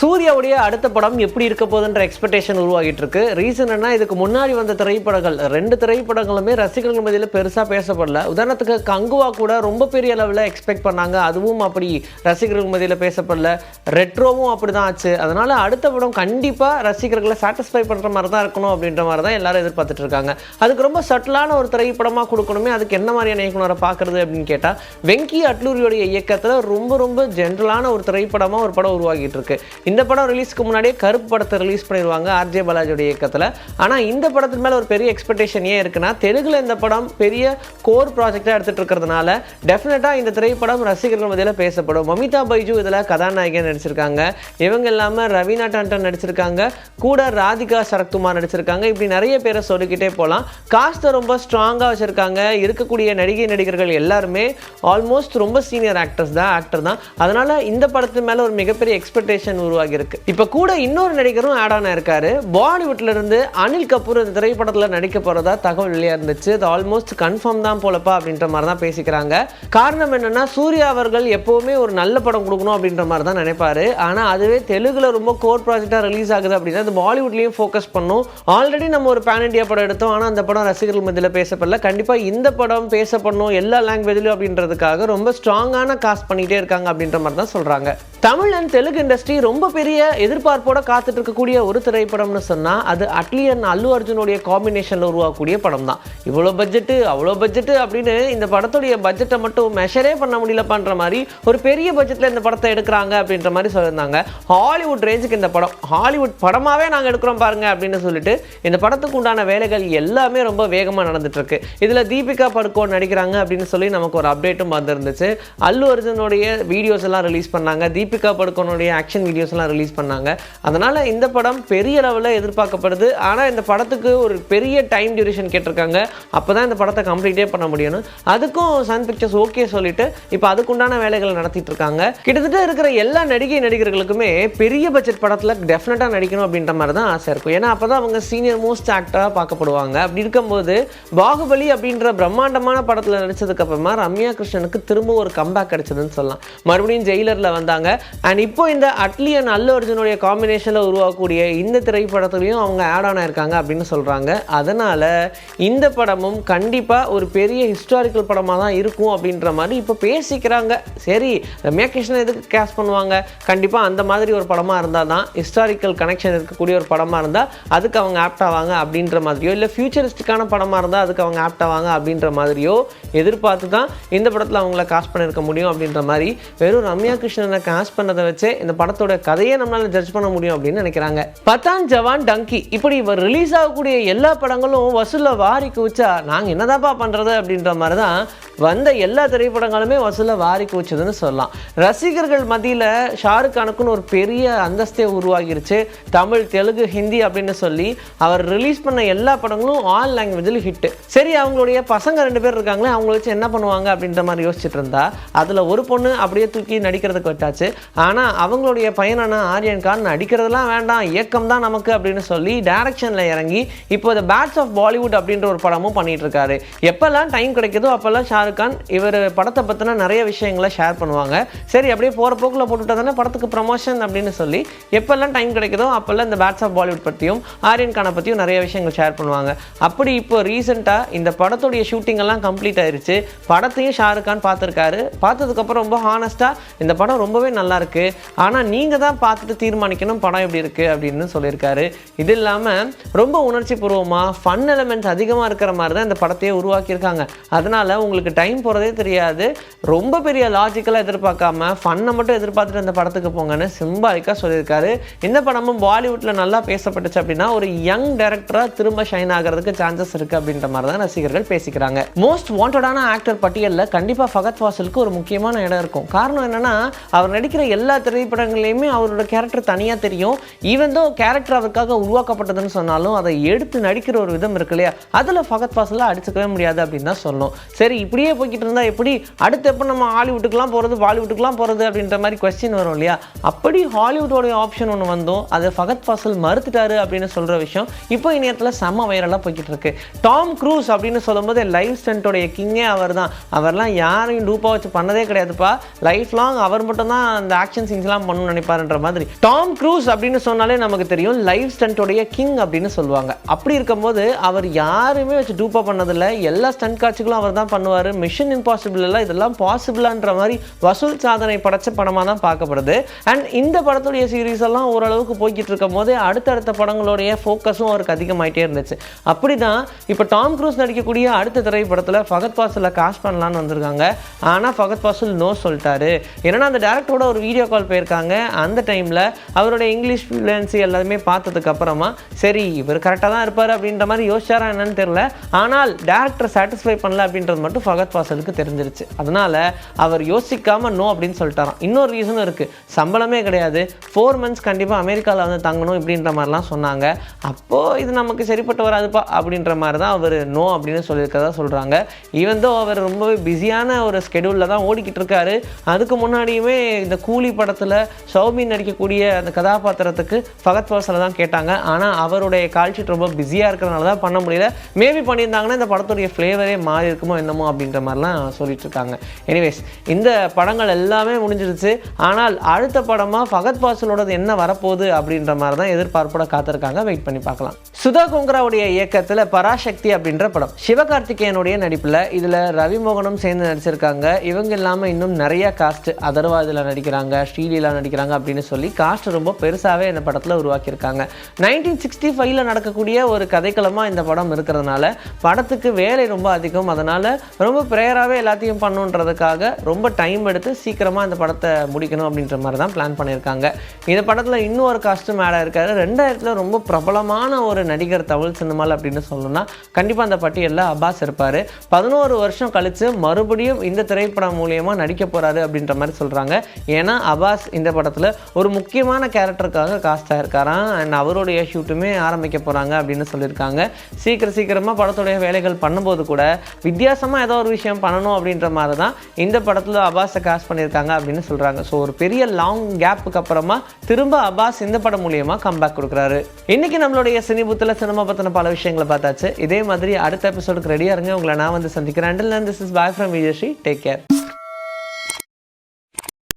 சூர்யாவுடைய அடுத்த படம் எப்படி இருக்க போகுதுன்ற எக்ஸ்பெக்டேஷன் உருவாகிட்டு இருக்கு ரீசன் என்ன? இதுக்கு முன்னாடி வந்த திரைப்படங்கள் ரெண்டு திரைப்படங்களுமே ரசிகர்கள் மத்தியில் பெருசாக பேசப்படல. உதாரணத்துக்கு கங்குவா கூட ரொம்ப பெரிய லெவலில் எக்ஸ்பெக்ட் பண்ணாங்க. அதுவும் அப்படி ரசிகர்கள் மத்தியில் பேசப்படல. ரெட்ரோவும் அப்படி தான் ஆச்சு. அதனால அடுத்த படம் கண்டிப்பாக ரசிகர்களை சாட்டிஸ்ஃபை பண்ணுற மாதிரி தான் இருக்கணும் அப்படின்ற மாதிரி தான் எல்லாரும் எதிர்பார்த்துட்டு இருக்காங்க. அதுக்கு ரொம்ப சட்டிலான ஒரு திரைப்படமாக கொடுக்கணுமே. அதுக்கு என்ன மாதிரியான இயக்குனரை பார்க்குறது அப்படின்னு கேட்டால் வெங்கி அட்லூரியோடைய இயக்கத்தில் ரொம்ப ரொம்ப ஜென்ரலான ஒரு திரைப்படமாக ஒரு படம் உருவாகிட்டு இருக்கு இந்த படம் ரிலீஸ்க்கு முன்னாடியே கருப்பு படத்தை ரிலீஸ் பண்ணிடுவாங்க ஆர்ஜே பாலாஜியோட இயக்கத்தில். ஆனால் இந்த படத்தின் மேலே ஒரு பெரிய எக்ஸ்பெக்டேஷன் ஏன் இருக்குன்னா தெலுங்கில் இந்த படம் பெரிய கோர் ப்ராஜெக்டாக எடுத்துகிட்டு இருக்கிறதுனால டெஃபினட்டாக இந்த திரைப்படம் ரசிகர்கள் மத்தியில் பேசப்படும். மமிதா பைஜு இதில் கதாநாயகன் நடிச்சிருக்காங்க. இவங்க இல்லாமல் ரவீனா டாண்டன் நடிச்சிருக்காங்க. கூட ராதிகா சரத்குமார் நடிச்சிருக்காங்க. இப்படி நிறைய பேரை சொல்லிக்கிட்டே போகலாம் காஸ்ட்டை ரொம்ப ஸ்ட்ராங்காக வச்சுருக்காங்க. இருக்கக்கூடிய நடிகை நடிகர்கள் எல்லாருமே ஆல்மோஸ்ட் ரொம்ப சீனியர் ஆக்டர்ஸ் தான் ஆக்டர் தான். அதனால் இந்த படத்து மேலே ஒரு மிகப்பெரிய எக்ஸ்பெக்டேஷன் உருவாக உருவாகியிருக்கு. இப்போ கூட இன்னொரு நடிகரும் ஆட் ஆன இருக்காரு. பாலிவுட்ல இருந்து அனில் கபூர் இந்த திரைப்படத்தில் நடிக்க போறதா தகவல் வெளியா இருந்துச்சு. அது ஆல்மோஸ்ட் கன்ஃபார்ம் தான் போலப்பா அப்படின்ற மாதிரி தான் பேசிக்கிறாங்க. காரணம் என்னன்னா சூர்யா அவர்கள் எப்பவுமே ஒரு நல்ல படம் கொடுக்கணும் அப்படின்ற மாதிரி தான் நினைப்பாரு. ஆனால் அதுவே தெலுங்குல ரொம்ப கோர் ப்ராஜெக்டாக ரிலீஸ் ஆகுது அப்படின்னா அது பாலிவுட்லயும் ஃபோக்கஸ் பண்ணும். ஆல்ரெடி நம்ம ஒரு பேன் இண்டியா படம் எடுத்தோம். ஆனால் அந்த படம் ரசிகர்கள் மத்தியில் பேசப்படல. கண்டிப்பா இந்த படம் பேசப்படணும் எல்லா லாங்குவேஜ்லயும் அப்படின்றதுக்காக ரொம்ப ஸ்ட்ராங்கான காஸ்ட் பண்ணிகிட்டே இருக்காங்க அப்படின்ற மாதிரி தான் சொல்றாங்க. தமிழ் அண்ட் தெலுங்கு இண்டஸ்ட்ரி ரொம்ப பெரிய எதிர்பார்ப்போட காத்துட்டு இருக்கக்கூடிய ஒரு திரைப்படம்னு சொன்னா அது அட்லி அண்ட் அல்லு அர்ஜுனுடைய காம்பினேஷன்ல உருவாக்கக்கூடிய படம் தான் இவ்வளோ பட்ஜெட்டு அவ்வளோ பட்ஜெட்டு அப்படின்னு இந்த படத்துடைய பட்ஜெட்டை மட்டும் மெஷரே பண்ண முடியலப்பான்ற மாதிரி ஒரு பெரிய பட்ஜெட்ல இந்த படத்தை எடுக்கிறாங்க அப்படின்ற மாதிரி சொல்லியிருந்தாங்க. ஹாலிவுட் ரேஞ்சுக்கு இந்த படம் ஹாலிவுட் படமாவே நாங்கள் எடுக்கிறோம் பாருங்க அப்படின்னு சொல்லிட்டு இந்த படத்துக்கு உண்டான வேலைகள் எல்லாமே ரொம்ப வேகமாக நடந்துட்டு இருக்கு. இதுல தீபிகா படுகோன் நடிக்கிறாங்க அப்படின்னு சொல்லி நமக்கு ஒரு அப்டேட்டும் வந்திருந்துச்சு. அல்லு அர்ஜுனுடைய வீடியோஸ் எல்லாம் ரிலீஸ் பண்ணாங்க. தீபிகா படுக்கோனுடைய ஆக்ஷன் வீடியோஸ்லாம் ரிலீஸ் பண்ணாங்க. அதனால் இந்த படம் பெரிய அளவில் எதிர்பார்க்கப்படுது. ஆனால் இந்த படத்துக்கு ஒரு பெரிய டைம் டியூரேஷன் கேட்டிருக்காங்க. அப்போ தான் இந்த படத்தை கம்ப்ளீட்டே பண்ண முடியும் அதுக்கும் சன் பிக்சர்ஸ் ஓகே சொல்லிட்டு இப்போ அதுக்குண்டான வேலைகளை நடத்திட்டு இருக்காங்க. கிட்டத்தட்ட இருக்கிற எல்லா நடிகை நடிகர்களுக்குமே பெரிய பட்ஜெட் படத்தில் டெஃபினட்டாக நடிக்கணும் அப்படின்ற மாதிரி தான் ஆசை இருக்கும். ஏன்னா அப்போ தான் அவங்க சீனியர் மோஸ்ட் ஆக்டராக பார்க்கப்படுவாங்க. அப்படி இருக்கும்போது பாகுபலி அப்படின்ற பிரம்மாண்டமான படத்தில் நடித்ததுக்கு அப்புறமா ரம்யா கிருஷ்ணனுக்கு திரும்ப ஒரு கம்பேக் கிடைச்சதுன்னு சொல்லலாம். மறுபடியும் ஜெயிலரில் வந்தாங்க. அண்ட் இப்போ இந்த அட்லி அண்ட் அல்லு அர்ஜுனுடைய காம்பினேஷனில் உருவாக்கக்கூடிய இந்த திரைப்படத்துலையும் அவங்க ஆட் ஆன் ஆயிருக்காங்க அப்படின்னு சொல்கிறாங்க அதனால் இந்த படமும் கண்டிப்பாக ஒரு பெரிய ஹிஸ்டாரிக்கல் படமாக தான் இருக்கும் அப்படின்ற மாதிரி இப்போ பேசிக்கிறாங்க. சரி ரம்யா கிருஷ்ணன் எதுக்கு கேஸ் பண்ணுவாங்க? கண்டிப்பாக அந்த மாதிரி ஒரு படமாக இருந்தால் தான் ஹிஸ்டாரிக்கல் கனெக்ஷன் இருக்கக்கூடிய ஒரு படமாக இருந்தால் அதுக்கு அவங்க ஆப்ட் ஆவாங்க அப்படின்ற மாதிரியோ இல்லை ஃபியூச்சரிஸ்டிக்கான படமாக இருந்தால் அதுக்கு அவங்க ஆப்ட் ஆவாங்க அப்படின்ற மாதிரியோ எதிர்பார்த்து தான் இந்த படத்தில் அவங்கள காஸ்ட் பண்ணியிருக்க முடியும் அப்படின்ற மாதிரி வெறும் ரம்யா கிருஷ்ணனை காஸ்ட் பண்ணதை வச்சே இந்த படத்தோட கதையை நம்மளால ஜட்ஜ் பண்ண முடியும் அப்படின்னு நினைக்கிறாங்க. பத்தான் ஜவான் டங்கி. இப்படி இவர் ரிலீஸ் ஆகக்கூடிய எல்லா படங்களும் வசூலில் வாரி குவிச்சா நாங்கள் என்னதாப்பா பண்ணுறது அப்படின்ற மாதிரி தான் வந்த எல்லா திரைப்படங்களுமே வசூலில் வாரி குவிச்சதுன்னு சொல்லலாம். ரசிகர்கள் மத்தியில் ஷாருக் கானுக்குன்னு ஒரு பெரிய அந்தஸ்தே உருவாகிருச்சு. தமிழ் தெலுங்கு ஹிந்தி அப்படின்னு சொல்லி அவர் ரிலீஸ் பண்ண எல்லா படங்களும் ஆல் லாங்குவேஜில் ஹிட்டு சரி அவங்களுடைய பசங்க ரெண்டு பேர் இருக்காங்களே அவங்கள வச்சு என்ன பண்ணுவாங்க அப்படின்ற மாதிரி யோசிச்சுட்டு இருந்தா அதில் ஒரு பொண்ணு அப்படியே தூக்கி நடிக்கிறதுக்கு வச்சாச்சு. ஆனால் அவங்களுடைய பையனான ஆரியன் கான் நடிக்கிறதுலாம் வேண்டாம் இயக்கம் தான் நமக்கு அப்படின்னு சொல்லி டேரக்ஷனில் இறங்கி இப்போ இந்த பேட்ஸ் ஆஃப் பாலிவுட் அப்படின்ற ஒரு படமும் பண்ணிகிட்டு இருக்காரு எப்போல்லாம் டைம் கிடைக்குதோ அப்போல்லாம் ஷாருக் கான் இவர் படத்தை பற்றின நிறைய விஷயங்களை ஷேர் பண்ணுவாங்க. சரி அப்படியே போகிற போக்கில் போட்டுவிட்டா தானே படத்துக்கு ப்ரமோஷன் அப்படின்னு சொல்லி எப்போல்லாம் டைம் கிடைக்குதோ அப்போல்லாம் இந்த பேட்ஸ் ஆஃப் பாலிவுட் பற்றியும் ஆரியன் கானை பற்றியும் நிறைய விஷயங்கள் ஷேர் பண்ணுவாங்க. அப்படி இப்போ ரீசெண்டாக இந்த படத்துடைய ஷூட்டிங் எல்லாம் கம்ப்ளீட் ஆயிடுச்சு படத்தையும் ஷாருக் கான் பார்த்துருக்காரு. பார்த்ததுக்கப்புறம் ரொம்ப ஹானஸ்ட்டாக இந்த படம் ரொம்பவே நல்லா நல்லா இருக்குது ஆனால் நீங்கள் தான் பார்த்துட்டு தீர்மானிக்கணும் படம் எப்படி இருக்குது அப்படின்னு சொல்லியிருக்காரு. இது இல்லாமல் ரொம்ப உணர்ச்சி பூர்வமாக ஃபன் எலமெண்ட்ஸ் அதிகமாக இருக்கிற மாதிரி தான் இந்த படத்தையே உருவாக்கியிருக்காங்க. அதனால் உங்களுக்கு டைம் போகிறதே தெரியாது. ரொம்ப பெரிய லாஜிக்கலாக எதிர்பார்க்காம ஃபன்னை மட்டும் எதிர்பார்த்துட்டு அந்த படத்துக்கு போங்கன்னு சிம்பாலிக்காக சொல்லியிருக்காரு. இந்த படமும் பாலிவுட்டில் நல்லா பேசப்பட்டுச்சு அப்படின்னா ஒரு யங் டேரக்டராக திரும்ப ஷைன் ஆகிறதுக்கு சான்சஸ் இருக்குது அப்படின்ற மாதிரி தான் ரசிகர்கள் பேசிக்கிறாங்க. மோஸ்ட் வாண்டடான ஆக்டர் பட்டியலில் கண்டிப்பாக ஃபகத் வாசலுக்கு ஒரு முக்கியமான இடம் இருக்கும். காரணம் என்னென்னா அவர் நடிக்கிற எல்லா திரைப்படங்களையுமே அவரோட கேரக்டர் தனியாக தெரியும். ஈவன் தோ கேரக்டர் அவருக்காக உருவாக்கப்பட்டதுன்னு சொன்னாலும் அதை எடுத்து நடிக்கிற ஒரு விதம் இருக்கு இல்லையா? அதில் ஃபகத் ஃபாசலாக அடிச்சுக்கவே முடியாது அப்படின்னு தான் சொல்லணும். சரி இப்படியே போய்கிட்டு இருந்தால் எப்படி? அடுத்து எப்போ நம்ம ஹாலிவுட்டுக்குலாம் போகிறது பாலிவுட்டுக்குலாம் போகிறது அப்படின்ற மாதிரி கொஸ்டின் வரும் இல்லையா? அப்படி ஹாலிவுட்டோடைய ஆப்ஷன் ஒன்று வந்தோம். அதை ஃபகத் ஃபாசல் மறுத்துட்டாரு அப்படின்னு சொல்கிற விஷயம் இப்போ இணையத்தில் செம்ம வைரலாக போய்கிட்டு இருக்கு. டாம் க்ரூஸ் அப்படின்னு சொல்லும்போது லைவ் ஸ்டண்ட்டோடைய கிங்கே அவர் தான் அவர்லாம் யாரையும் டூப்பாக வச்சு பண்ணதே கிடையாதுப்பா. லைஃப் லாங் அவர் மட்டும்தான் அந்த ஆக்ஷன் சீன்ஸ்லாம் பண்ணணும்னு நினைப்பாருன்ற மாதிரி. டாம் க்ரூஸ் அப்படின்னு சொன்னாலே நமக்கு தெரியும் லைவ் ஸ்டண்ட்டோடைய கிங் அப்படின்னு சொல்லுவாங்க. அப்படி இருக்கும்போது அவர் யாருமே வச்சு டூப்பா பண்ணதில்லை. எல்லா ஸ்டண்ட் காட்சிகளும் அவர் தான் பண்ணுவார். மிஷன் இம்பாசிபிள் எல்லாம் இதெல்லாம் பாசிபிளான்ற மாதிரி வசூல் சாதனை படைச்ச படமாக தான் பார்க்கப்படுது. அண்ட் இந்த படத்துடைய சீரீஸ் எல்லாம் ஓரளவுக்கு போய்கிட்டு இருக்கும் போது அடுத்தடுத்த படங்களுடைய ஃபோக்கஸும் அவருக்கு அதிகமாயிட்டே இருந்துச்சு. அப்படி தான் இப்போ டாம் க்ரூஸ் நடிக்கக்கூடிய அடுத்த திரைப்படத்தில் ஃபகத் பாசில் காஸ்ட் பண்ணலான்னு வந்திருக்காங்க. ஆனால் ஃபகத் பாசில் நோ சொல்லிட்டாரு. ஏன்னா அந்த டேரக்டரோட ஒரு வீடியோ கால் போயிருக்காங்க. அந்த டைமில் அவருடைய இங்கிலீஷ் ஃப்ளூயன்சி எல்லாமே பார்த்ததுக்கு அப்புறமா சரி இவர் கரெக்டாக தான் இருப்பார் அப்படின்ற மாதிரி யோசிச்சாரா என்னன்னு தெரியல. ஆனால் டேரக்டர் சாட்டிஸ்ஃபை பண்ணல அப்படின்றது மட்டும் ஃபகத் ஃபாசலுக்கு தெரிஞ்சிருச்சு. அதனால அவர் யோசிக்காமல் நோ அப்படின்னு சொல்லிட்டாராம். இன்னொரு ரீசனும் இருக்குது சம்பளமே கிடையாது. ஃபோர் மந்த்ஸ் கண்டிப்பாக அமெரிக்காவில் வந்து தங்கணும் இப்படின்ற மாதிரிலாம் சொன்னாங்க. அப்போது இது நமக்கு சரிப்பட்டு வராதுப்பா அப்படின்ற மாதிரி தான் அவர் நோ அப்படின்னு சொல்லியிருக்கதா சொல்கிறாங்க ஈவன் தோ அவர் ரொம்பவே பிஸியான ஒரு ஸ்கெடியூலில் தான் ஓடிக்கிட்டு இருக்காரு. அதுக்கு முன்னாடியுமே இந்த கூலி படத்தில் சௌமின் நடிக்கக்கூடிய அந்த கதாபாத்திரத்துக்கு ஃபகத் ஃபாசலை தான் கேட்டாங்க. ஆனால் அவருடைய கால்ஷீட் ரொம்ப பிஸியாக இருக்கிறனால தான் பண்ண முடியல. மேபி பண்ணியிருந்தாங்கன்னா இந்த படத்துடைய ஃப்ளேவரே மாறி இருக்குமோ என்னமோ அப்படின்ற மாதிரிலாம் சொல்லிட்டு இருக்காங்க. எனிவேஸ் இந்த படங்கள் எல்லாமே முடிஞ்சிருச்சு. ஆனால் அடுத்த படமாக ஃபகத் ஃபாசலோடது என்ன வரப்போகுது அப்படின்ற மாதிரி தான் எதிர்பார்ப்போட காத்திருக்காங்க. வெயிட் பண்ணி பார்க்கலாம். சுதா கோங்கராவுடைய இயக்கத்தில் பராசக்தி அப்படின்ற படம். சிவகார்த்திகேயனுடைய நடிப்பில் இதில் ரவிமோகனும் சேர்ந்து நடிச்சிருக்காங்க. இவங்க இல்லாமல் இன்னும் நிறைய காஸ்ட் அதர்வா இதில் நடிக்கிறாங்க ஸ்ரீலீலா நடிக்கிறாங்க அப்படின்னு சொல்லி காஸ்ட் ரொம்ப பெருசாகவே இந்த படத்தில் உருவாக்கியிருக்காங்க. நைன்டீன் சிக்ஸ்டி ஃபைவ்ல நடக்கக்கூடிய ஒரு கதைக்களமாக இந்த படம் இருக்கிறதுனால படத்துக்கு வேலை ரொம்ப அதிகம். அதனால் ரொம்ப ப்ரேயராகவே எல்லாத்தையும் பண்ணுன்றதுக்காக ரொம்ப டைம் எடுத்து சீக்கிரமாக இந்த படத்தை முடிக்கணும் அப்படின்ற மாதிரி தான் பிளான் பண்ணியிருக்காங்க. இந்த படத்தில் இன்னொரு காஸ்ட்டும் ஆடாக இருக்காரு. ரெண்டாயிரத்தில் ரொம்ப பிரபலமான ஒரு நடிகர் தமிழ் சினிமாவில் அப்படின்னு சொல்லணும்னா கண்டிப்பாக அந்த பட்டியலில் அப்பாஸ் இருப்பார். பதினோரு வருஷம் கழித்து மறுபடியும் இந்த திரைப்படம் மூலியமாக நடிக்க போகிறாரு அப்படின்ற மாதிரி சொல்கிறாங்க ஏன்னா அபாஸ் இந்த படத்தில் ஒரு முக்கியமான கேரக்டருக்காக காஸ்ட் ஆகிருக்காராம் அண்ட் அவருடைய ஷூட்டுமே ஆரம்பிக்க போகிறாங்க அப்படின்னு சொல்லியிருக்காங்க. சீக்கிரம் சீக்கிரமாக படத்துடைய வேலைகள் பண்ணும்போது கூட வித்தியாசமாக ஏதோ ஒரு விஷயம் பண்ணணும் அப்படின்ற மாதிரி தான் இந்த படத்தில் அபாஸை காஸ்ட் பண்ணியிருக்காங்க அப்படின்னு சொல்கிறாங்க ஸோ ஒரு பெரிய லாங் கேப்புக்கு அப்புறமா திரும்ப அபாஸ் இந்த படம் மூலியமாக கம்பேக் கொடுக்குறாரு. இன்னைக்கு நம்மளுடைய சினிபுத்தில் சினிமா பற்றின பல விஷயங்களை பார்த்தாச்சு. இதே மாதிரி அடுத்த எபிசோடுக்கு ரெடியாக இருங்க. உங்களை நான் வந்து சந்திக்கிறேன். Until this is bye from Vijayasri take care